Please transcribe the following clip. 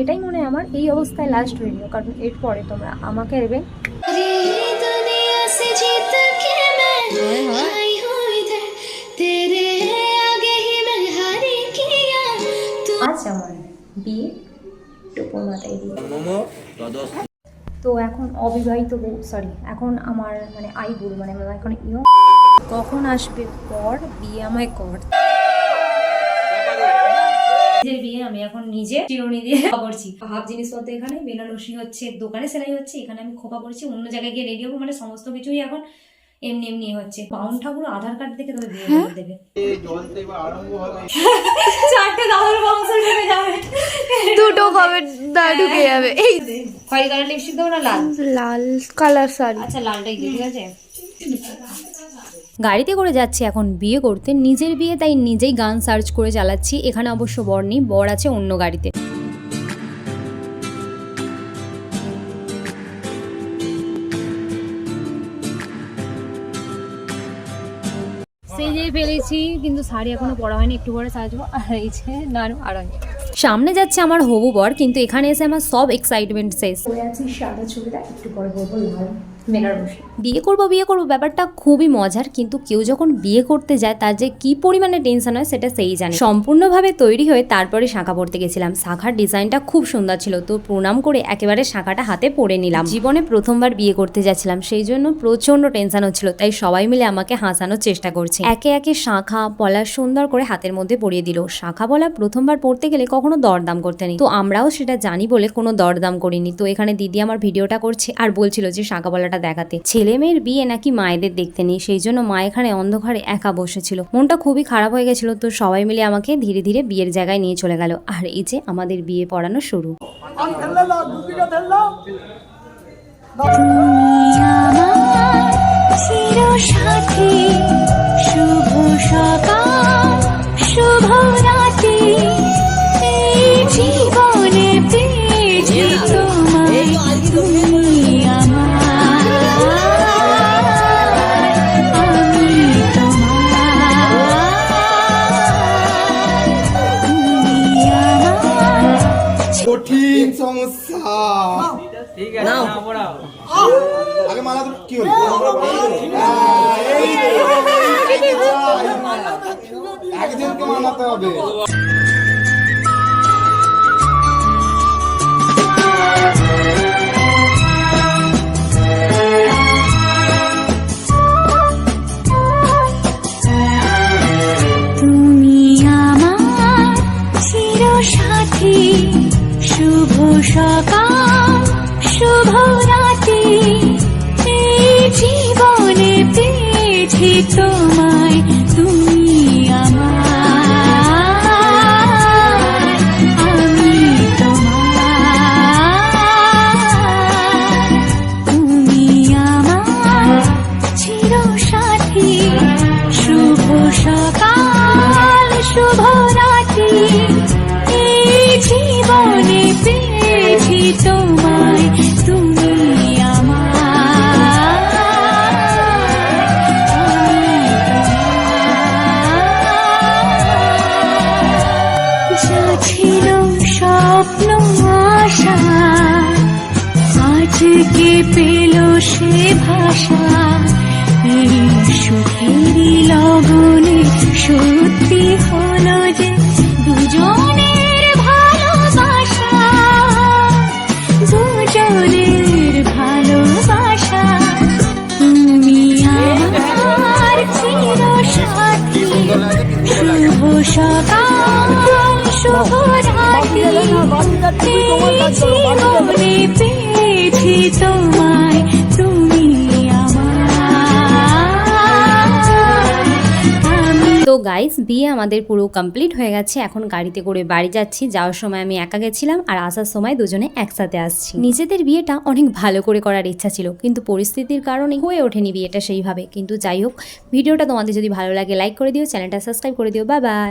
এটাই মনে আমার এই অবস্থায় লাস্ট ভিডিও কারণ এরপরে তোমরা আমাকে দেবে। আমার তো এখন অবিবাহিত বউ সরি এখন আমার মানে আই বউ মানে এখন কখন আসবে পর বিয়ে আমায় কর। নিজের বিয়ে আমি এখন নিজে চিরুনি দিয়ে করছি। হাফ জিনিসপত্র এখানে বেনারসি হচ্ছে দোকানে সেলাই হচ্ছে এখানে আমি খোপা করছি অন্য জায়গায় গিয়ে রেডি হব মানে সমস্ত কিছুই এখন এমনি এমনি হচ্ছে। বাউন ঠাকুর আধার কার্ড দেখে তবে বিয়ে করে দেবে। চারটে দাদার বংশ ঢুকে যাবে। দুটো কবে দা ঢুকে যাবে। এই খয়েরি কালার লিপস্টিক দেবো না লাল? লাল কালার শাড়ি আচ্ছা লালটাই ঠিক আছে? গাড়িতে করে যাচ্ছি এখন বিয়ে করতে। নিজের বিয়ে তাই নিজেই গান সার্চ করে চালাচ্ছি। এখানে অবশ্য বর নেই বর আছে অন্য গাড়িতে। সেজে ফেলেছি কিন্তু শাড়ি এখনও পরা হয়নি। একটু পরে সাজবো আর এই যে নানু আর সামনে যাচ্ছে আমার হবু বর কিন্তু এখানে এসে আমার সব এক্সাইটমেন্ট শেষ। আছি সাদা একটু পরে বলব লাল। বিয়ে করব বিয়ে করব ব্যাপারটা খুবই মজার, কিন্তু কেউ যখন বিয়ে করতে যায়, তার যে কি পরিমাণে টেনশন হয় সেটা সেই জানে। সম্পূর্ণভাবে তৈরি হয়ে তারপরে শাঁখা পড়তে গেছিলাম। শাঁখার ডিজাইনটা খুব সুন্দর ছিল, তো প্রণাম করে একেবারে শাঁখাটা হাতে পরে নিলাম। জীবনে প্রথমবার বিয়ে করতে যাচ্ছিলাম, সেই জন্য প্রচণ্ড টেনশন হচ্ছিল, তাই সবাই মিলে আমাকে হাসানোর চেষ্টা করছে। একে একে শাঁখা পলা সুন্দর করে হাতের মধ্যে পরিয়ে দিল। শাঁখা পলা প্রথমবার পড়তে গেলে কখনো দরদাম করতে নেই। তো আমরাও সেটা জানি বলে কোনো দরদাম করিনি। তো এখানে দিদি আমার ভিডিওটা করছে আর বলছিল যে শাঁখা পলাটা দেখাতে। ছেলে মেয়ের বিয়ে নাকি মায়েদের দেখতে নেই, সেই জন্য মা এখানে অন্ধকারে একা বসেছিল। মনটা খুবই খারাপ হয়ে গেছিল তো সবাই মিলে আমাকে ধীরে ধীরে বিয়ের জায়গায় নিয়ে চলে গেল। আর এই যে আমাদের বিয়ে পড়ানো শুরু। সাথী, শুভ সকাল। কঠিন সমস্যা আগে মালা তো কি হলো একজনকে মানাতে হবে পেয়েছি তোমায় তুমি আমার সকাল শুভ রাতি এই জীবনে পেয়েছি তোমায় তুমি আজকে পেল সে ভাষা? এই সুখেরই লগনে সত্যি হলো যে দুজনের ভালোবাসা। দুজনের ভালোবাসা। তুমি আমার চির সাথী। শুভ সকাল, শুভ এই জীবনে পেয়েছি তোমায়, তুমি তো গাইস বিয়ে আমাদের পুরো কমপ্লিট হয়ে গেছে। এখন গাড়িতে করে বাড়ি যাচ্ছি। যাওয়ার সময় আমি একা গেছিলাম আর আসার সময় দুজনে একসাথে আসছি। নিজেদের বিয়েটা অনেক ভালো করে করার ইচ্ছা ছিল, কিন্তু পরিস্থিতির কারণে হয়ে ওঠেনি বিয়েটা সেইভাবে। কিন্তু যাই হোক, ভিডিওটা তোমাদের যদি ভালো লাগে লাইক করে দিও, চ্যানেলটা সাবস্ক্রাইব করে দিও। বা বাই